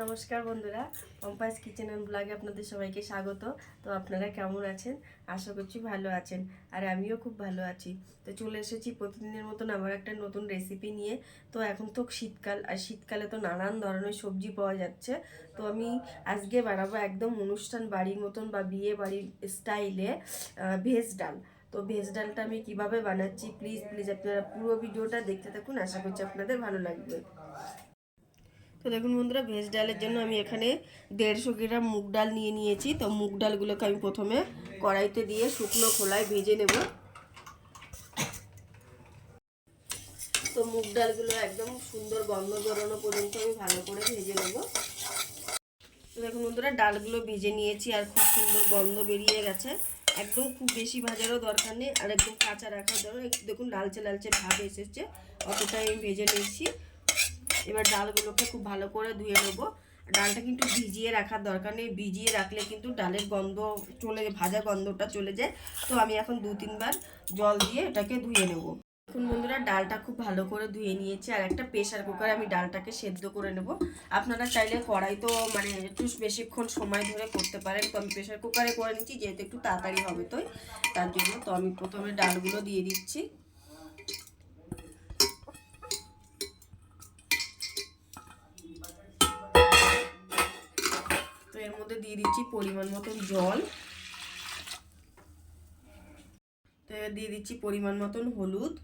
নমস্কার বন্ধুরা পম্পাস kitchen and ব্লগে আপনাদের সবাইকে স্বাগত। তো আপনারা কেমন আছেন? আশা করছি ভালো আছেন, আর আমিও খুব ভালো আছি। তো চলে এসেছি প্রতিদিনের মতন আমার একটা নতুন রেসিপি নিয়ে। তো এখন তো শীতকাল, আর শীতকালে তো নানান ধরনের সবজি পাওয়া যাচ্ছে। তো আমি আজকে বানাবো একদম অনুষ্ঠান বাড়ির মতন বা বিয়ে বাড়ির স্টাইলে ভেজ ডাল। তো ভেজ ডালটা আমি কীভাবে বানাচ্ছি প্লিজ প্লিজ আপনারা পুরো ভিডিওটা দেখতে থাকুন, আশা করছি আপনাদের ভালো লাগবে। তো দেখুন বন্ধুরা, ভেজ ডালের জন্য আমি এখানে দেড়শো গ্রাম মুগ ডাল নিয়ে নিয়েছি। তো মুগ ডালগুলোকে আমি প্রথমে কড়াইতে দিয়ে শুকনো খোলায় ভেজে নেব। তো মুগ ডালগুলো একদম সুন্দর গন্ধ বেরোনো পর্যন্ত আমি ভালো করে ভেজে নেব। তো দেখুন বন্ধুরা, ডালগুলো ভেজে নিয়েছি আর খুব সুন্দর গন্ধ বেরিয়ে গেছে। একদম খুব বেশি ভাজারও দরকার নেই আর একদম কাঁচা রাখার দরকার দেখুন লালচে লালচে ভাব এসেছে, অতটাই আমি ভেজে নিয়েছি। এবার ডালগুলোকে খুব ভালো করে ধুয়ে নেব। ডালটা কিন্তু ভিজিয়ে রাখার দরকার নেই। ভিজিয়ে রাখলে কিন্তু ডালের গন্ধ চলে, ভাজা গন্ধটা চলে যায়। তো আমি এখন দু তিনবার জল দিয়ে এটাকে ধুয়ে নেব। এখন বন্ধুরা, ডালটা খুব ভালো করে ধুয়ে নিয়েছি আর একটা প্রেশার কুকারে আমি ডালটাকে সেদ্ধ করে নেব। আপনারা চাইলে কড়াই তো মানে একটু বেশিক্ষণ সময় ধরে করতে পারেন, তো আমি প্রেশার কুকারে করে নিচ্ছি, যেহেতু একটু তাড়াতাড়ি হবে তো। তার জন্য তো আমি প্রথমে ডালগুলো দিয়ে দিচ্ছি। তো এর মধ্যে দিয়ে দিচ্ছি পরিমাণ মতন জল। তো দিয়ে দিচ্ছি পরিমাণ মতন হলুদ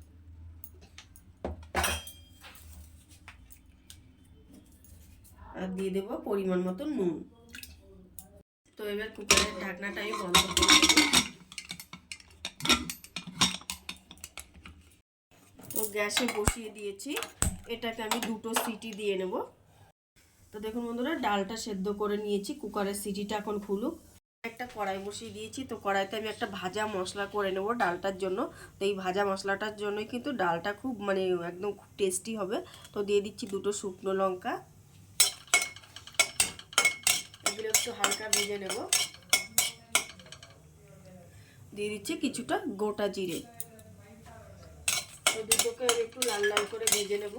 আর দিয়ে দেবো পরিমাণ মতো নুন। তো এবার কুকারের ঢাকনাটা আমি বন্ধ করে তো গ্যাসে বসিয়ে দিয়েছি। এটাকে আমি দুটো সিটি দিয়ে নেব। তো দেখুন বন্ধুরা, ডালটা সেদ্ধ করে নিয়েছি। কুকারের সিটিটা এখন খুলুক। একটা কড়াই বসিয়ে দিয়েছি। তো কড়াইতে আমি একটা ভাজা মশলা করে নেব ডালটার জন্য। তো এই ভাজা মশলাটার জন্যই কিন্তু ডালটা খুব মানে একদম খুব টেস্টি হবে। তো দিয়ে দিচ্ছি দুটো শুকনো লঙ্কা। এগুলো একটু হালকা ভেজে নেব। দিয়ে দিচ্ছি কিছুটা গোটা জিরে। তো দুটোকে একটু লাল লাল করে ভেজে নেব।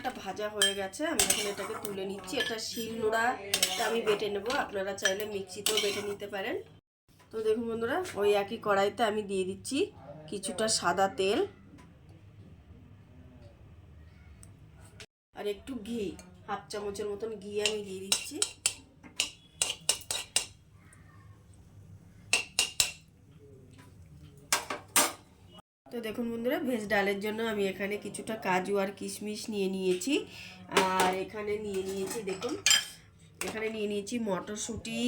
এটা ভাজা হয়ে গেছে, আমি এখন এটাকে তুলে নিচ্ছি। এটা শিল নোড়াটা আমি বেটে নেব। আপনারা চাইলে মিক্সিতেও বেটে নিতে পারেন। তো দেখুন বন্ধুরা, ওই একই কড়াইতে আমি দিয়ে দিচ্ছি কিছুটা সাদা তেল আর একটু ঘি। হাফ চামচের মতন ঘি আমি দিয়ে দিচ্ছি। তো দেখুন বন্ধুরা, ভেজ ডালের জন্য আমি এখানে কিছুটা কাজু আর কিশমিশ নিয়ে নিয়েছি। আর এখানে নিয়ে নিয়েছি, দেখুন, এখানে নিয়ে নিয়েছি মটরশুঁটি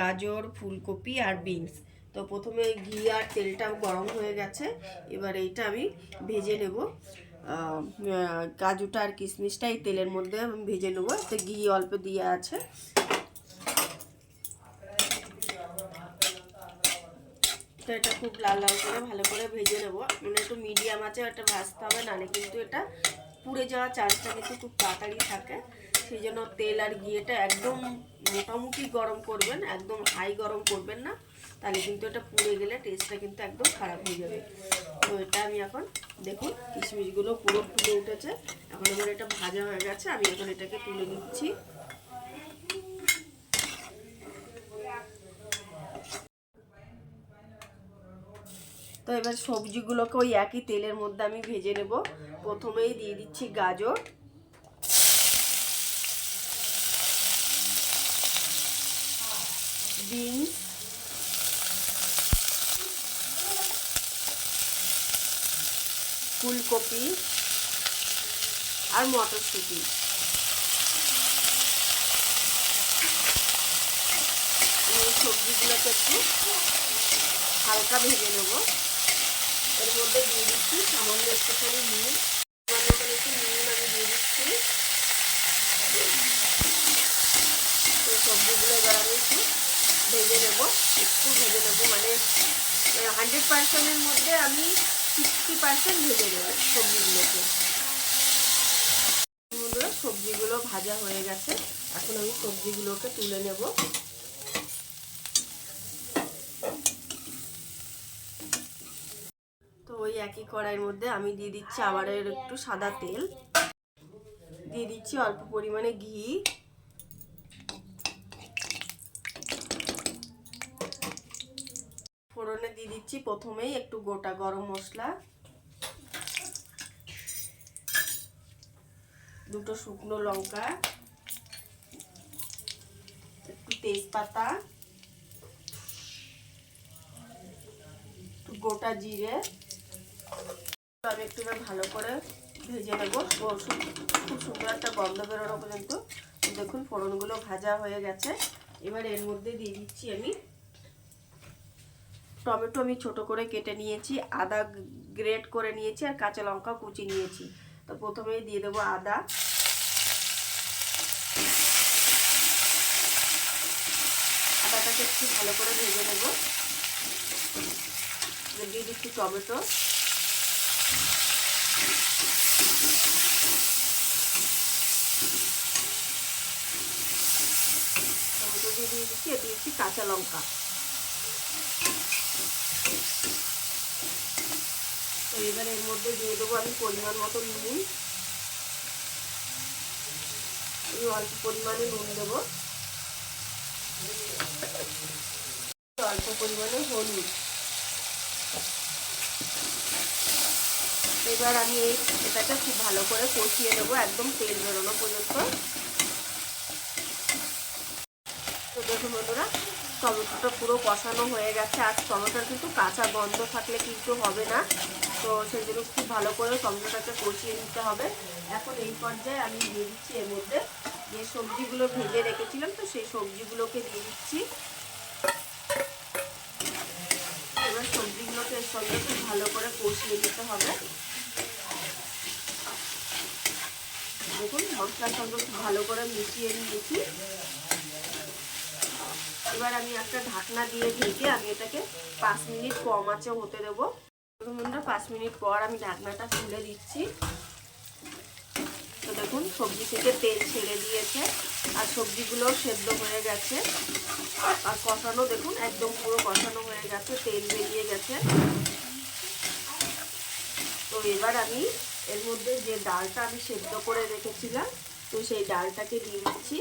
গাজর, ফুলকপি আর বিনস। তো প্রথমে ঘি আর তেলটা গরম হয়ে গেছে, এবার এইটা আমি ভেজে নেব। কাজুটা আর কিশমিশটা এই তেলের মধ্যে আমি ভেজে নেব। তো ঘি অল্প দিয়ে আছে। তো এটা খুব লাল লাল করে ভালো করে ভেজে নেব। মানে একটু মিডিয়াম আছে এটা ভাজতে হবে, নাহলে কিন্তু এটা পুড়ে যাওয়ার চান্সটা কিন্তু খুব তাড়াতাড়ি থাকে। সেই জন্য তেল আর ঘিয়েটা একদম মোটামুটি গরম করবেন, একদম হাই গরম করবেন না। তাহলে কিন্তু এটা পুড়ে গেলে টেস্টটা কিন্তু একদম খারাপ হয়ে যাবে। তো এটা আমি এখন দেখুন, কিশমিশগুলো পুরো ফুটে উঠেছে। এখন আমার এটা ভাজা হয়ে গেছে, আমি এখন এটাকে তুলে নিচ্ছি। তো এবার সবজিগুলোকে ওই একই তেলের মধ্যে আমি ভেজে নেব। প্রথমেই দিয়ে দিচ্ছি গাজর। বিনস। ফুলকপি। আর মটরশুঁটি। সবজিগুলোকে একটু হালকা ভেজে নেব। এর মধ্যে দিয়ে দিচ্ছি সামান্য একটুখানি নুন। সামান্য করে একটু নুন আমি দিয়ে দিচ্ছি। তো সবজিগুলো এবার আমি একটু ভেজে নেব। একটু ভেজে নেব মানে হান্ড্রেড পার্সেন্টের মধ্যে আমি সিক্সটি পার্সেন্ট ভেজে দেবো সবজিগুলোকে। সবজিগুলো ভাজা হয়ে গেছে। এখন আমি সবজিগুলোকে তুলে নেব তো ওই একই কড়াইয়ের মধ্যে আমি দিয়ে দিচ্ছি আবার একটু সাদা তেল। দিয়ে দিচ্ছি অল্প পরিমাণে ঘি। ফোড়নে দিয়ে দিচ্ছি প্রথমেই একটু গোটা গরম মশলা। দুটো শুকনো লঙ্কা। একটু তেজপাতা। গোটা জিরে। আমি একটু ভালো করে ভেজে নেব। খুব সুন্দর একটা গন্ধ বেরোনো পর্যন্ত। দেখুন, ফোড়নগুলো ভাজা হয়ে গেছে। এবার এর মধ্যে দিয়ে দিচ্ছি আমি টমেটো। আমি ছোট করে কেটে নিয়েছি, আদা গ্রেট করে নিয়েছি আর কাঁচা লঙ্কা কুচি নিয়েছি। তো প্রথমেই দিয়ে দেবো আদা। আদাটাকে একটু ভালো করে ভেজে নেব। দিয়ে দিচ্ছি টমেটো। দিয়ে দিয়ে দিচ্ছি এ দিচ্ছি কাঁচা লঙ্কা। তো এবার এর মধ্যে দিয়ে দেবো আমি পরিমাণ মতো নুন। আমি অল্প পরিমাণে নুন দেবো। অল্প পরিমাণে হলুদ। এবার আমি এই এটাকে খুব ভালো করে কষিয়ে নেব, একদম তেল বেরোনো পর্যন্ত তো দেখুন বন্ধুরা, টমেটোটা পুরো কষানো হয়ে গেছে। আর টমেটোর কিন্তু কাঁচা বন্ধ থাকলে কিন্তু হবে না। তো সেই জন্য খুব ভালো করে টমেটোটাকে কষিয়ে নিতে হবে। এখন এই পর্যায়ে আমি দিয়ে দিচ্ছি এর মধ্যে যে সবজিগুলো ভেজে রেখেছিলাম, তো সেই সবজিগুলোকে দিয়ে দিচ্ছি। এবার সবজিগুলোকে এর সঙ্গে খুব ভালো করে কষিয়ে নিতে হবে। দেখুন, মশলার সঙ্গে খুব ভালো করে মিশিয়ে নিয়েছি। এবার আমি একটা ঢাকনা দিয়ে ঢেকে আমি এটাকে পাঁচ মিনিট কম আছে হতে দেবো। বন্ধুরা, পাঁচ মিনিট পর আমি ঢাকনাটা খুলে দিচ্ছি। তো দেখুন, সবজি থেকে তেল ছেড়ে দিয়েছে আর সবজিগুলো সেদ্ধ হয়ে গেছে। আর কষানো, দেখুন, একদম পুরো কষানো হয়ে গেছে, তেল বেরিয়ে গেছে। তো এবার আমি এর মধ্যে যে ডালটা আমি সেদ্ধ করে রেখেছিলাম, তো সেই ডালটাকে দিয়ে দিচ্ছি।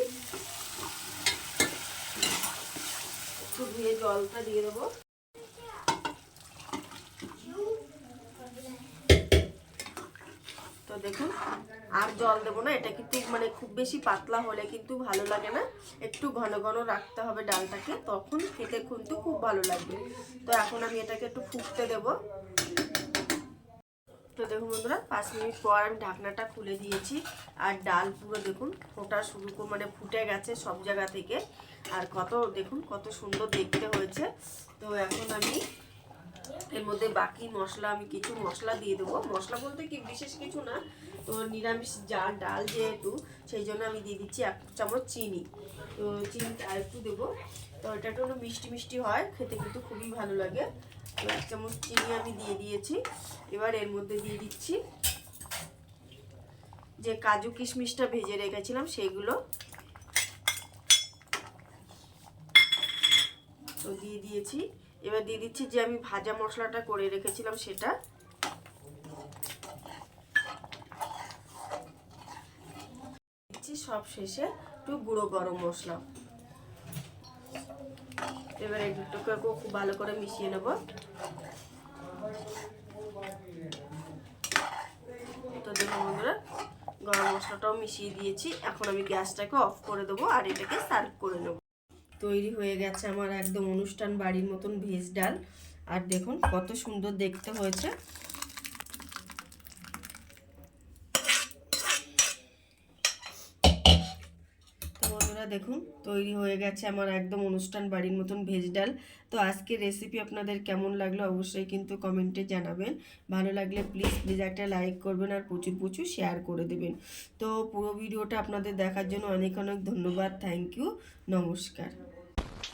একটু ধুয়ে জলটা দিয়ে দেবো। তো দেখুন, আর জল দেবো না, এটা কিন্তু মানে খুব বেশি পাতলা হলে কিন্তু ভালো লাগে না। একটু ঘন ঘন রাখতে হবে ডালটাকে, তখন খেতে কিন্তু খুব ভালো লাগবে। তো এখন আমি এটাকে একটু ফুটতে দেব। তো দেখুন বন্ধুরা, পাঁচ মিনিট পর আমি ঢাকনাটা খুলে দিয়েছি। আর ডাল পুরো দেখুন ফোটা শুরু করে মানে ফুটে গেছে সব জায়গা থেকে। আর কত, দেখুন, কত সুন্দর দেখতে হয়েছে। তো এখন আমি এর মধ্যে বাকি মশলা, আমি কিছু মশলা দিয়ে দেবো। মশলা বলতে কি, বিশেষ কিছু না। তো নিরামিষ যা ডাল যেহেতু, সেই জন্য আমি দিয়ে দিচ্ছি এক চামচ চিনি। তো চিনিটা আর একটু দেবো। তো এটা একটু মিষ্টি মিষ্টি হয়, খেতে কিন্তু খুবই ভালো লাগে। তো এক চামচ চিনি আমি দিয়ে দিয়েছি। এবার এর মধ্যে দিয়ে দিচ্ছি যে কাজু কিশমিশটা ভেজে রেখেছিলাম, সেইগুলো দিয়ে দিয়েছি। এবার দিয়ে দিচ্ছি যে আমি ভাজা মশলাটা করে রেখেছিলাম সেটা। দিচ্ছি সব শেষে একটু গুঁড়ো গরম মশলা। এবার এই দুটোকে খুব ভালো করে মিশিয়ে নেব। তো দেখুন বন্ধুরা, গরম মশলাটাও মিশিয়ে দিয়েছি। এখন আমি গ্যাসটাকে অফ করে দেবো আর এটাকে সার্ভ করে নেব। তৈরি হয়ে গেছে আমার একদম অনুষ্ঠান বাড়ির মতন ভেজ ডাল। আর দেখুন কত সুন্দর দেখতে হয়েছে। দেখুন, তৈরি হয়ে গেছে আমার একদম অনুষ্ঠান বাড়ির মতন ভেজ ডাল। তো আজকে রেসিপি আপনাদের কেমন লাগল অবশ্যই কিন্তু কমেন্টে জানাবেন। ভালো লাগলে প্লিজ প্লিজ একটা লাইক করবেন আর প্রচুর প্রচুর শেয়ার করে দেবেন। তো পুরো ভিডিওটা আপনাদের দেখার জন্য অনেক অনেক ধন্যবাদ। থ্যাংক ইউ নমস্কার।